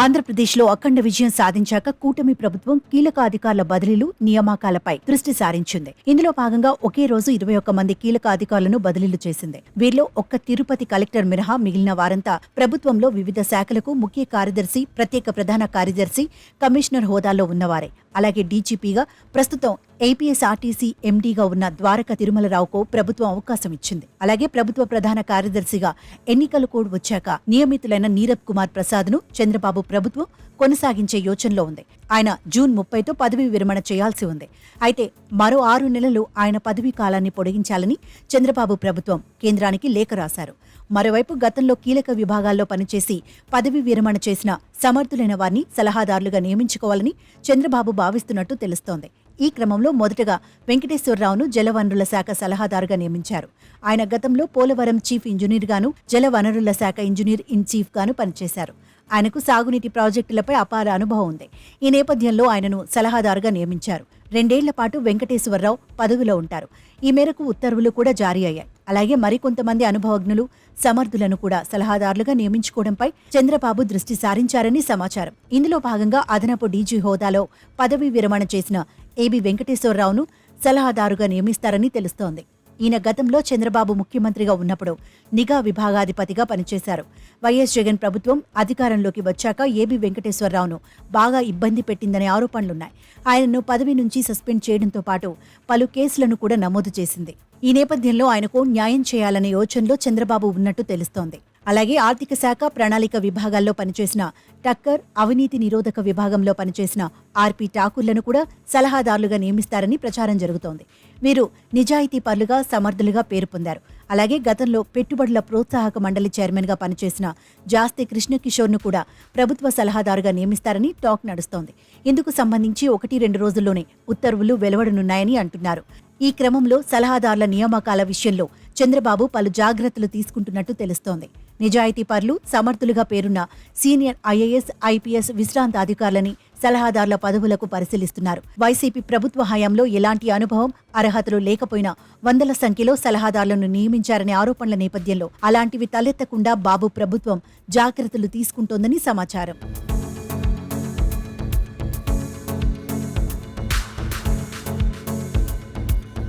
ఆంధ్రప్రదేశ్లో అఖండ విజయం సాధించాక కూటమి ప్రభుత్వం కీలక అధికారుల బదిలీలు నియామకాలపై దృష్టి సారించింది. ఇందులో భాగంగా ఒకే రోజు ఇరవై ఒక్క మంది కీలక అధికారులను బదిలీలు చేసింది. వీరిలో ఒక్క తిరుపతి కలెక్టర్ మినహా మిగిలిన వారంతా ప్రభుత్వంలో వివిధ శాఖలకు ముఖ్య కార్యదర్శి ప్రత్యేక ప్రధాన కార్యదర్శి కమిషనర్ హోదాలో ఉన్నవారే. అలాగే డీజీపీగా ప్రస్తుతం ఏపీఎస్ఆర్టీసీ ఎండీగా ఉన్న ద్వారక తిరుమలరావుకు ప్రభుత్వం అవకాశం ఇచ్చింది. అలాగే ప్రభుత్వ ప్రధాన కార్యదర్శిగా ఎన్నికల కోడ్ వచ్చాక నియమితులైన నీరబ్ కుమార్ ప్రసాద్ను చంద్రబాబు ప్రభుత్వం కొనసాగించే యోచనలో ఉంది. ఆయన జూన్ ముప్పైతో పదవీ విరమణ చేయాల్సి ఉంది. అయితే మరో ఆరు నెలలు ఆయన పదవీ కాలాన్ని పొడిగించాలని చంద్రబాబు ప్రభుత్వం కేంద్రానికి లేఖ రాశారు. మరోవైపు గతంలో కీలక విభాగాల్లో పనిచేసి పదవి విరమణ చేసిన సమర్థులైన వారిని సలహాదారులుగా నియమించుకోవాలని చంద్రబాబు భావిస్తున్నట్టు తెలుస్తోంది. ఈ క్రమంలో మొదటగా వెంకటేశ్వరరావును జలవనరుల శాఖ సలహాదారుగా నియమించారు. ఆయన గతంలో పోలవరం చీఫ్ ఇంజనీర్ గాను జలవనరుల శాఖ ఇంజనీర్ ఇన్ చీఫ్ గాను పనిచేశారు. ఆయనకు సాగునీటి ప్రాజెక్టులపై అపార అనుభవం ఉంది. ఈ నేపథ్యంలో ఆయనను సలహాదారుగా నియమించారు. రెండేళ్ళ పాటు వెంకటేశ్వరరావు పదవిలో ఉంటారు. ఈ మేరకు ఉత్తర్వులు కూడా జారీ అయ్యాయి. అలాగే మరికొంతమంది అనుభవజ్ఞులు సమర్థులను కూడా సలహాదారులుగా నియమించుకోవడంపై చంద్రబాబు దృష్టి సారించారని సమాచారం. ఇందులో భాగంగా అదనపు డీజీ హోదాలో పదవీ విరమణ చేసిన ఏబి వెంకటేశ్వరరావును సలహాదారుగా నియమిస్తారని తెలుస్తోంది. ఈయన గతంలో చంద్రబాబు ముఖ్యమంత్రిగా ఉన్నప్పుడు నిఘా విభాగాధిపతిగా పనిచేశారు. వైఎస్ జగన్ ప్రభుత్వం అధికారంలోకి వచ్చాక ఏబి వెంకటేశ్వరరావును బాగా ఇబ్బంది పెట్టిందనే ఆరోపణలున్నాయి. ఆయనను పదవి నుంచి సస్పెండ్ చేయడంతో పాటు పలు కేసులను కూడా నమోదు చేసింది. ఈ నేపథ్యంలో ఆయనకు న్యాయం చేయాలనే యోచనలో చంద్రబాబు ఉన్నట్టు తెలుస్తోంది. అలాగే ఆర్థిక శాఖ ప్రణాళిక విభాగాల్లో పనిచేసిన టక్కర్ అవినీతి నిరోధక విభాగంలో పనిచేసిన ఆర్పి ఠాకూర్లను కూడా సలహాదారులుగా నియమిస్తారని ప్రచారం జరుగుతోంది. వీరు నిజాయితీ పరులుగా సమర్థులుగా పేరు పొందారు. అలాగే గతంలో పెట్టుబడుల ప్రోత్సాహక మండలి చైర్మన్గా పనిచేసిన జాస్తి కృష్ణకిషోర్ను కూడా ప్రభుత్వ సలహాదారుగా నియమిస్తారని టాక్ నడుస్తోంది. ఇందుకు సంబంధించి ఒకటి రెండు రోజుల్లోనే ఉత్తర్వులు వెలువడనున్నాయని అంటున్నారు. ఈ క్రమంలో సలహాదారుల నియామకాల విషయంలో చంద్రబాబు పలు జాగ్రత్తలు తీసుకుంటున్నట్టు తెలుస్తోంది. నిజాయితీ పరులు సమర్థులుగా పేరున్న సీనియర్ ఐఏఎస్ ఐపీఎస్ విశ్రాంత అధికారులని సలహాదారుల పదవులకు పరిశీలిస్తున్నారు. వైసీపీ ప్రభుత్వ హయాంలో ఎలాంటి అనుభవం అర్హతలు లేకపోయినా వందల సంఖ్యలో సలహాదారులను నియమించారనే ఆరోపణల నేపథ్యంలో అలాంటివి తలెత్తకుండా బాబు ప్రభుత్వం జాగ్రత్తలు తీసుకుంటోందని సమాచారం.